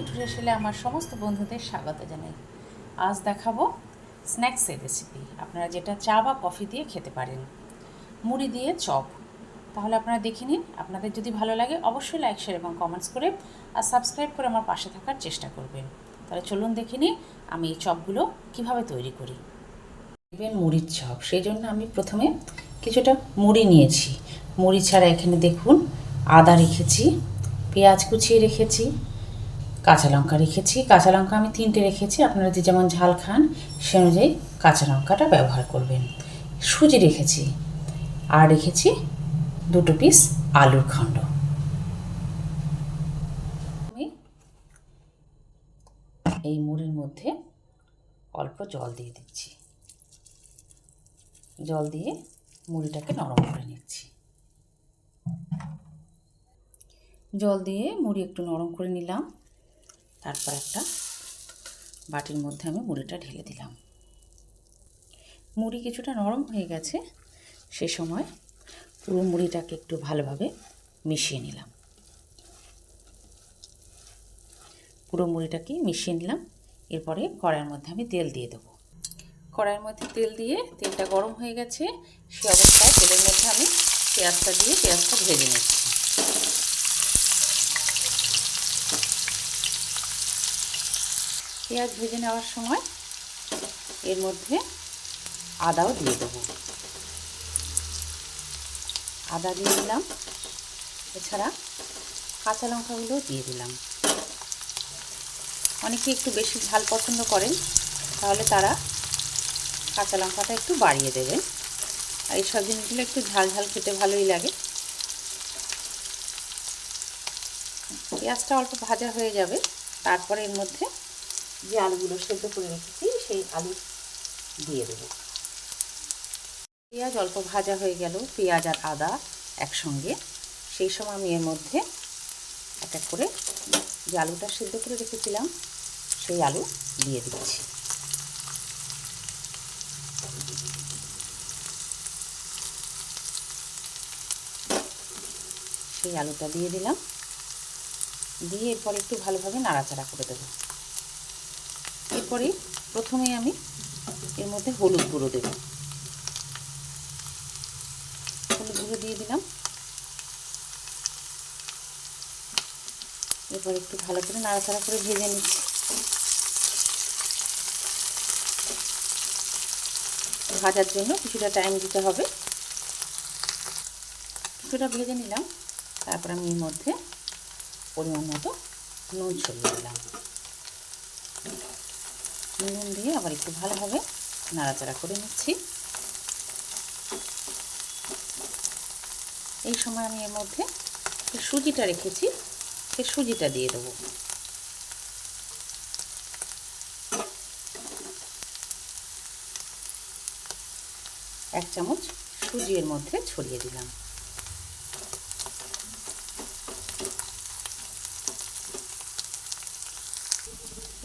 নিউট্রিশনে আমার সমস্ত বন্ধুদের স্বাগত জানাই। আজ দেখাবো স্ন্যাক্সের রেসিপি আপনারা যেটা চা বা কফি দিয়ে খেতে পারেন। মুড়ি দিয়ে চপ। তাহলে আপনারা দেখে নিন, আপনাদের যদি ভালো লাগে অবশ্যই লাইক শেয়ার এবং কমেন্টস করে আর সাবস্ক্রাইব করে আমার পাশে থাকার চেষ্টা করবেন। তাহলে চলুন দেখে নিই আমি এই চপগুলো কীভাবে তৈরি করি। দেখবেন মুড়ির চপ, সেই জন্য আমি প্রথমে কিছুটা মুড়ি নিয়েছি। মুড়ি ছাড়া এখানে দেখুন আদা রেখেছি, পেঁয়াজ কুচিয়ে রেখেছি কাঁচা লঙ্কা রেখেছি। কাঁচা লঙ্কা আমি তিনটে রেখেছি। আপনারা যে যেমন ঝাল খান, সে অনুযায়ী কাঁচা লঙ্কাটা ব্যবহার করবেন। সুজি রেখেছি। আর রেখেছি দুটো পিস আলুর খণ্ড। আমি এই মুড়ির মধ্যে অল্প জল দিয়ে দিচ্ছি। জল দিয়ে মুড়িটাকে নরম করে নিচ্ছি। জল দিয়ে মুড়ি একটু নরম করে নিলাম। তারপর একটা বাটির মধ্যে আমি মুড়িটা ঢেলে দিলাম। মুড়ি কিছুটা নরম হয়ে গেছে, সে সময় পুরো মুড়িটাকে একটু ভালোভাবে মিশিয়ে নিলাম। পুরো মুড়িটাকে মিশিয়ে নিলাম, এরপরে কড়াইয়ের মধ্যে আমি তেল দিয়ে দেবো। কড়াইয়ের মধ্যে তেল দিয়ে তেলটা গরম হয়ে গেছে, সে অবস্থায় তেলের মধ্যে আমি পেঁয়াজটা দিয়ে পেঁয়াজটা ভেজে নিচ্ছি। পেঁয়াজ ভেজে নেওয়ার সময় এর মধ্যে আদাও দিয়ে দেবো। আদা দিয়ে দিলাম। এছাড়া কাঁচা লঙ্কাগুলো দিয়ে দিলাম। অনেকে একটু বেশি ঝাল পছন্দ করেন, তাহলে তারা কাঁচা লঙ্কাটা একটু বাড়িয়ে দেবেন আর এই সব জিনিসগুলো একটু ঝাল ঝাল খেতে ভালোই লাগে। পেঁয়াজটা অল্প ভাজা হয়ে যাবে, তারপরে এর মধ্যে যে আলুগুলো সেদ্ধ করে রেখেছি, সেই আলু দিয়ে দেবো। পেঁয়াজ অল্প ভাজা হয়ে গেল, পেঁয়াজ আর আদা একসঙ্গে। সেই সময় আমি এর মধ্যে এক এক করে যে আলুটা সেদ্ধ করে রেখেছিলাম, সেই আলু দিয়ে দিচ্ছি। সেই আলুটা দিয়ে দিলাম। দিয়ে এরপর একটু ভালোভাবে নাড়াচাড়া করে দেবো। এরপরে প্রথমে আমি এর মধ্যে হলুদ গুঁড়ো দেব। হলুদ গুঁড়ো দিয়ে দিলাম। এরপর একটু ভালো করে নাড়াচাড়া করে ভেজে নিচ্ছি। ভাজার জন্য কিছুটা টাইম দিতে হবে। কিছুটা ভেজে নিলাম। তারপর আমি এর মধ্যে পরিমাণ মতো নুন ছড়িয়ে দিলাম। নুন দিয়ে আবার একটু ভালোভাবে নাড়াচাড়া করে নিচ্ছি। এই সময় আমি এর মধ্যে সুজিটা রেখেছি সেই সুজিটা দিয়ে দেবো। এক চামচ সুজি এর মধ্যে ছড়িয়ে দিলাম।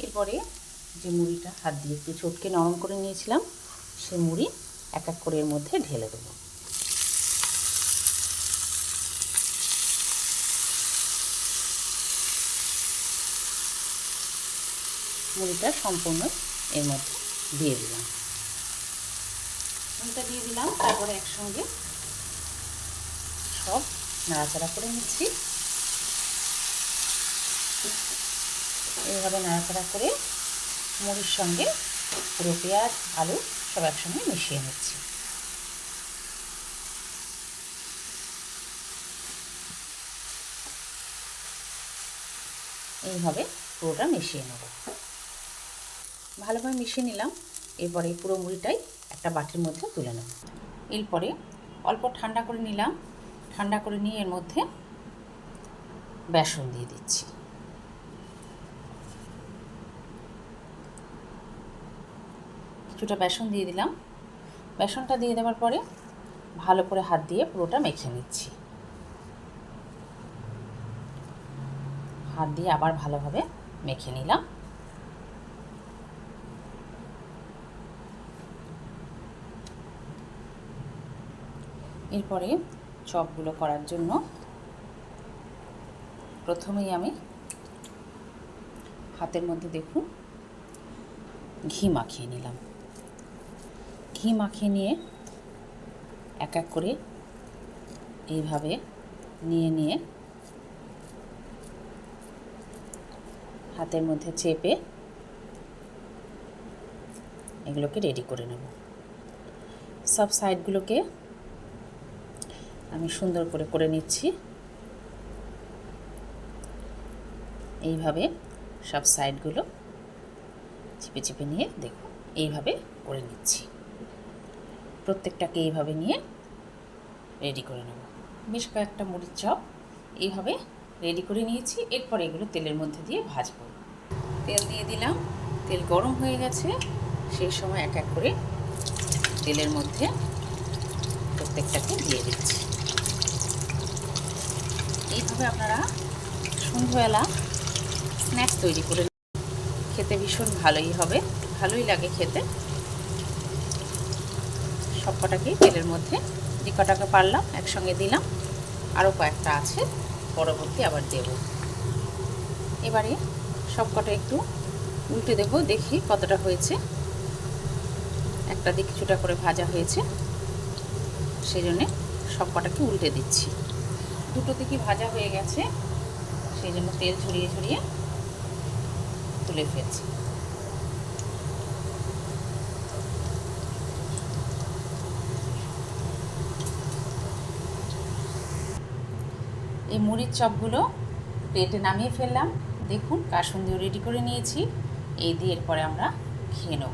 এরপরে যে মুড়িটা হাত দিয়ে একটু চটকে নরম করে নিয়েছিলাম, সে মুড়ি এক এক করে এর মধ্যে ঢেলে দেবো। মুড়িটা সম্পূর্ণ এর মধ্যে দিয়ে দিলাম। মুড়িটা দিয়ে দিলাম, তারপরে একসঙ্গে সব নাড়াচাড়া করে নিচ্ছি। এইভাবে নাড়াচাড়া করে মুড়ির সঙ্গে পুরো পেঁয়াজ, আলু সব একসঙ্গে মিশিয়ে নিচ্ছি। এইভাবে পুরোটা মিশিয়ে নেব। ভালোভাবে মিশিয়ে নিলাম। এরপরে পুরো মুড়িটাই একটা বাটির মধ্যে তুলে নেব। এরপরে অল্প ঠান্ডা করে নিলাম। ঠান্ডা করে নিয়ে এর মধ্যে বেসন দিয়ে দিচ্ছি। কিছুটা বেসন দিয়ে দিলাম। বেসনটা দিয়ে দেওয়ার পরে ভালো করে হাত দিয়ে পুরোটা মেখে নিচ্ছি। হাত দিয়ে আবার ভালোভাবে মেখে নিলাম। এরপরে চপগুলো করার জন্য প্রথমেই আমি হাতের মধ্যে দেখুন, ঘি মাখিয়ে নিলাম। ঘি মাখিয়ে নিয়ে এক এক করে এইভাবে নিয়ে নিয়ে হাতের মধ্যে চেপে এগুলোকে রেডি করে নেব। সব সাইডগুলোকে আমি সুন্দর করে করে নিচ্ছি। এইভাবে সব সাইডগুলো চিপে চিপে নিয়ে দেখুন এইভাবে করে নিচ্ছি। প্রত্যেকটাকে এইভাবে নিয়ে রেডি করে নেব। বেশ কয়েকটা মুড়ির চপ এইভাবে রেডি করে নিয়েছি। এরপর এগুলো তেলের মধ্যে দিয়ে ভাজবো। তেল দিয়ে দিলাম। তেল গরম হয়ে গেছে। সেই সময় এক এক করে তেলের মধ্যে প্রত্যেকটাকে দিয়ে দিচ্ছি। এইভাবে আপনারা সন্ধ্যাবেলা স্ন্যাক্স তৈরি করে খেতে ভীষণ ভালোই হবে। ভালোই লাগে খেতে। সব কটাকেই তেলের মধ্যে যে কটাকে পারলাম, একসঙ্গে দিলাম। আরও কয়েকটা আছে, পরবর্তী আবার দেব। এবারে সব কটা একটু উল্টে দেব, দেখি কতটা হয়েছে। একটা দিক কিছুটা করে ভাজা হয়েছে সেই জন্যে সব কটাকে উল্টে দিচ্ছি। দুটো দিকই ভাজা হয়ে গেছে সেই জন্য তেল ঝরিয়ে ঝরিয়ে তুলে ফেলছি। এই মুড়ির চপগুলো প্লেটে নামিয়ে ফেললাম। দেখুন কাসুন্দিও রেডি করে নিয়েছি। এই দিয়ে এরপরে আমরা খেয়ে নেব